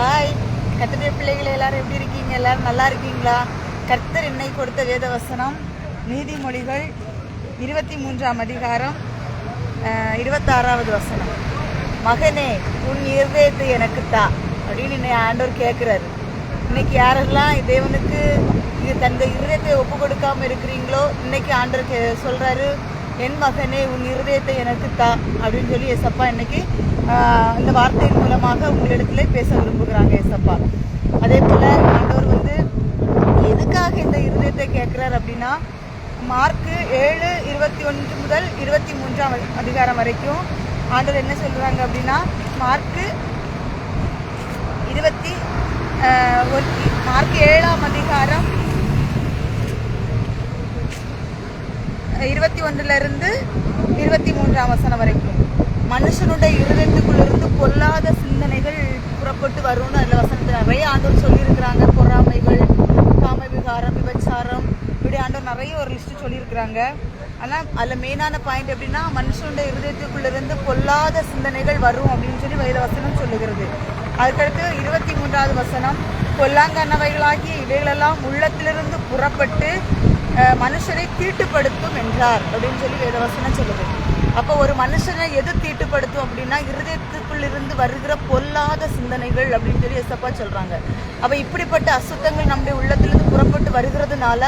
Hi கர்த்தருடைய பிள்ளைகளை எல்லாரும் எப்படி இருக்கீங்க? எல்லாரும் நல்லா இருக்கீங்களா? கர்த்தர் என்னை கொடுத்த வேத வசனம் நீதிமொழிகள் இருபத்தி மூன்றாம் அதிகாரம் இருபத்தாறாவது வசனம். மகனே உன் இருதயத்தை எனக்கு தா அப்படின்னு என்னை ஆண்டவர் கேட்குறாரு இன்னைக்கு யாரெல்லாம் தேவனுக்கு இது தந்த இருதயத்தை ஒப்பு கொடுக்காமல் இருக்கிறீங்களோ இன்னைக்கு ஆண்டவர் கே சொல்றாரு என் மகனே உன் இருதயத்தை எனக்கு தா அப்படின்னு சொல்லி எசப்பா இன்னைக்கு இந்த வார்த்தையின் மூலமாக உங்களிடத்துல பேச விரும்புகிறாங்க எசப்பா அதே போல ஆண்டவர் வந்து எதுக்காக இந்த இருதயத்தை கேட்கிறார்? அப்படின்னா மார்க்கு ஏழு இருபத்தி ஒன்று முதல் இருபத்தி மூன்றாம் அதிகாரம் வரைக்கும் ஆண்டவர் என்ன சொல்றாங்க அப்படின்னா மார்க்கு இருபத்தி ஒன் மார்க் ஏழாம் அதிகாரம் இருபத்தி ஒன்றுல இருந்து இருபத்தி மூன்றாம் வசனம் வரைக்கும். மனுஷனுடைய இருதயத்துக்குள்ளிருந்து பொல்லாத சிந்தனைகள் புறப்பட்டு வரும்னு அதில் வசனத்தில் நிறைய ஆண்டவர் சொல்லியிருக்கிறாங்க. பொறாமைகள் காம விகாரம் விபச்சாரம். இப்படி ஆண்டவர் நிறைய ஒரு லிஸ்ட் சொல்லியிருக்கிறாங்க. ஆனால் அதில் மெயினான பாயிண்ட் எப்படின்னா மனுஷனுடைய இருதயத்துக்குள்ளிருந்து பொல்லாத சிந்தனைகள் வரும் அப்படின்னு சொல்லி வயது வசனம் சொல்லுகிறது. அதுக்கடுத்து இருபத்தி மூன்றாவது வசனம் பொல்லாங்கன்னவைகளாகிய இவைகளெல்லாம் உள்ளத்திலிருந்து புறப்பட்டு மனுஷரை தீட்டுப்படுத்தும் என்றார் அப்படின்னு சொல்லி வேதவசனம் சொல்லுது. அப்போ ஒரு மனுஷனை எது தீட்டுப்படுத்தும் அப்படின்னா இருதயத்துக்குள் இருந்து வருகிற பொல்லாத சிந்தனைகள் அப்படின்னு சொல்லி எசப்பா சொல்றாங்க. அப்ப இப்படிப்பட்ட அசுத்தங்கள் நம்முடைய உள்ளத்திலிருந்து புறப்பட்டு வருகிறதுனால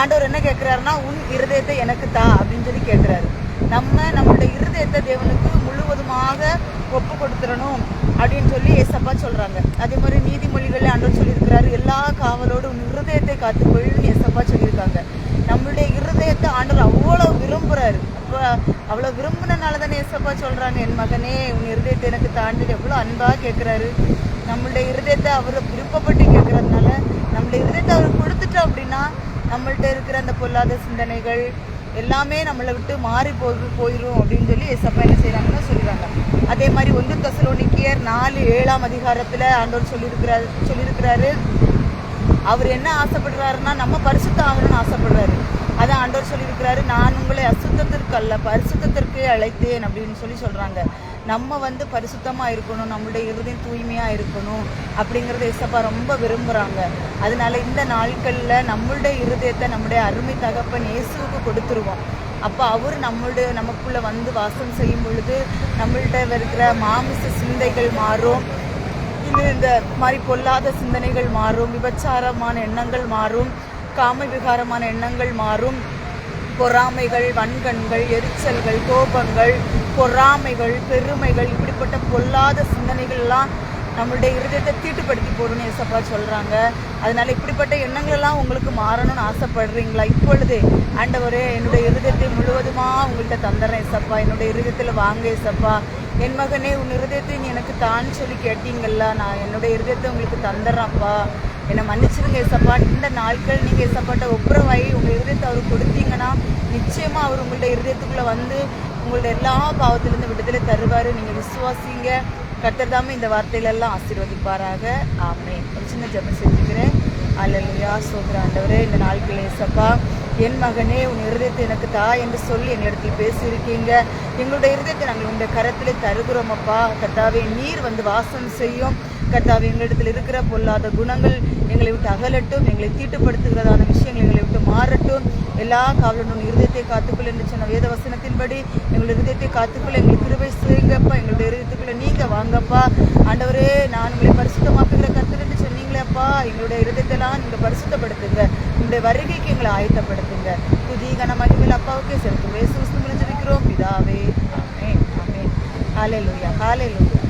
ஆண்டவர் என்ன கேட்கிறாருன்னா உன் இருதயத்தை எனக்கு தா அப்படின்னு சொல்லி கேட்கிறாரு நம்ம நம்மளுடைய இருதயத்தை தேவனுக்கு முழுவதுமாக ஒப்பு கொடுத்துடணும். அப்படின்னு சொல்லி ஏசப்பா சொல்கிறாங்க அதே மாதிரி நீதிமொழிகளில் ஆண்டவர் சொல்லியிருக்கிறாரு. எல்லா காவலோடு உன் இருதயத்தை காத்துக்கொள்ளுன்னு ஏசப்பா சொல்லியிருக்காங்க. நம்மளுடைய இருதயத்தை ஆண்டவர் அவ்வளோ விரும்புகிறாரு அப்போ அவ்வளோ விரும்பினனால தானே ஏசப்பா சொல்கிறாங்க என் மகனே உன் இருதயத்தை எனக்கு தாண்டி எவ்வளோ அன்பாக கேட்குறாரு நம்மளுடைய இருதயத்தை அவர் விருப்பப்பட்டு கேட்குறதுனால நம்மளுடைய இருதயத்தை அவர் கொடுத்துட்டோம் அப்படின்னா நம்மள்கிட்ட இருக்கிற அந்த பொல்லாத சிந்தனைகள் எல்லாமே நம்மளை விட்டு மாறி போய் போயிடும் அப்படின்னு சொல்லி ஏசப்பா என்ன செய்கிறாங்கன்னு சொல்லிடுறாங்க. அதே மாதிரி ஒன்று தசலோனிக்கியர் நாலு ஏழாம் அதிகாரத்தில் ஆண்டவர் சொல்லியிருக்கிறார் சொல்லியிருக்கிறாரு. அவர் என்ன ஆசைப்படுறாருன்னா நம்ம பரிசுத்த ஆகணும்னு ஆசைப்படுறாரு. அதான் ஆண்டவர் சொல்லியிருக்கிறாரு நான் உங்களை அசுத்தத்திற்கு அல்ல பரிசுத்தத்திற்கே அழைத்தேன் அப்படின்னு சொல்லி சொல்கிறாங்க நம்ம வந்து பரிசுத்தமாக இருக்கணும் நம்மளுடைய இருதயம் தூய்மையாக இருக்கணும் அப்படிங்கிறத இசப்பா ரொம்ப விரும்புகிறாங்க அதனால இந்த நாட்களில் நம்மளுடைய இருதயத்தை நம்முடைய அருமை தகப்பன் இயேசுவுக்கு கொடுத்துருவோம். அப்போ அவர் நம்மளுடைய நமக்குள்ளே வந்து வாசம் செய்யும் பொழுது நம்மள்கிட்ட இருக்கிற மாமிச சிந்தைகள் மாறும். இன்னும் இந்த மாதிரி பொல்லாத சிந்தனைகள் மாறும் விபச்சாரமான எண்ணங்கள் மாறும் காம விகாரமான எண்ணங்கள் மாறும். பொறாமைகள் வன்கண்கள் எரிச்சல்கள் கோபங்கள் பொறாமைகள் பெருமைகள் இப்படிப்பட்ட பொல்லாத சிந்தனைகள் எல்லாம் நம்மளுடைய இருதயத்தை தீட்டுப்படுத்தி போடுன்னு ஏசப்பா சொல்கிறாங்க அதனால் இப்படிப்பட்ட எண்ணங்களெல்லாம் உங்களுக்கு மாறணும்னு ஆசைப்படுறீங்களா? இப்பொழுது ஆண்டவரே என்னுடைய இருதயத்தை முழுவதுமாக உங்கள்கிட்ட தந்துடுறேன் ஏசப்பா. என்னுடைய இருதயத்தில் வாங்க ஏசப்பா. என் மகனே உன் இருதயத்தை நீ எனக்கு தான் சொல்லி கேட்டீங்கல்ல நான் என்னுடைய இருதயத்தை உங்களுக்கு தந்துடுறேன்ப்பா என்னை மன்னிச்சிருங்க ஏசப்பா. இந்த நாட்கள் நீங்கள் ஏசப்பாட்ட ஒப்புரவாகி உங்கள் இருதயத்தை அவர் கொடுத்தீங்கன்னா நிச்சயமாக அவர் உங்களுடைய இருதயத்துக்குள்ளே வந்து உங்களுடைய எல்லா பாவத்திலேருந்து விடுதலை தருவார். நீங்கள் விசுவாசிங்க. கர்த்தர் இந்த வார்த்தையிலெல்லாம் ஆசீர்வதிப்பாராக. ஆமே ஒரு சின்ன ஜெபம் செஞ்சுக்கிறேன். அல்லையா சோதர ஆண்டவரே இந்த நாட்கள் ஏசப்பா என் மகனே உன் இருதயத்தை எனக்கு தா என்று சொல்லி எங்களிடத்தில் பேசியிருக்கீங்க. எங்களுடைய இருதயத்தை நாங்கள் உங்களுடைய கரத்திலே தருகிறோம் அப்பா. நீர் வந்து வாசம் செய்யும். கர்த்தாவே எங்களிடத்தில் இருக்கிற பொல்லாத குணங்கள் எங்களை விட்டு அகலட்டும் எங்களை தீட்டுப்படுத்துகிறதான விஷயங்கள் எங்களை விட்டு மாறட்டும். எல்லா காவலனும் இருதயத்தை காத்துக்கொள் என்று சொன்ன வேத வசனத்தின்படி எங்களுடைய இருதயத்தை காத்துக்கொள்ள எங்களுக்கு கிருபை செய்யுங்கப்பா எங்களுடைய இருதயத்துக்குள்ள நீங்க வாங்கப்பா. ஆண்டவரே நான் உங்களை பரிசுத்தமாக்குகிற கர்த்தர் என்று சொன்னீங்களேப்பா எங்களுடைய இருதயத்தெல்லாம் நீங்க பரிசுத்தப்படுத்துங்க. உங்களுடைய வருகைக்கு எங்களை ஆயத்தப்படுத்துங்க. புதிய கன மகிமையில் அப்பாவுக்கே செலுத்தும் வேசு முடிஞ்சிருக்கிறோம் பிதாவே ஆமென் ஆமென். காலையில் ஹalleluya.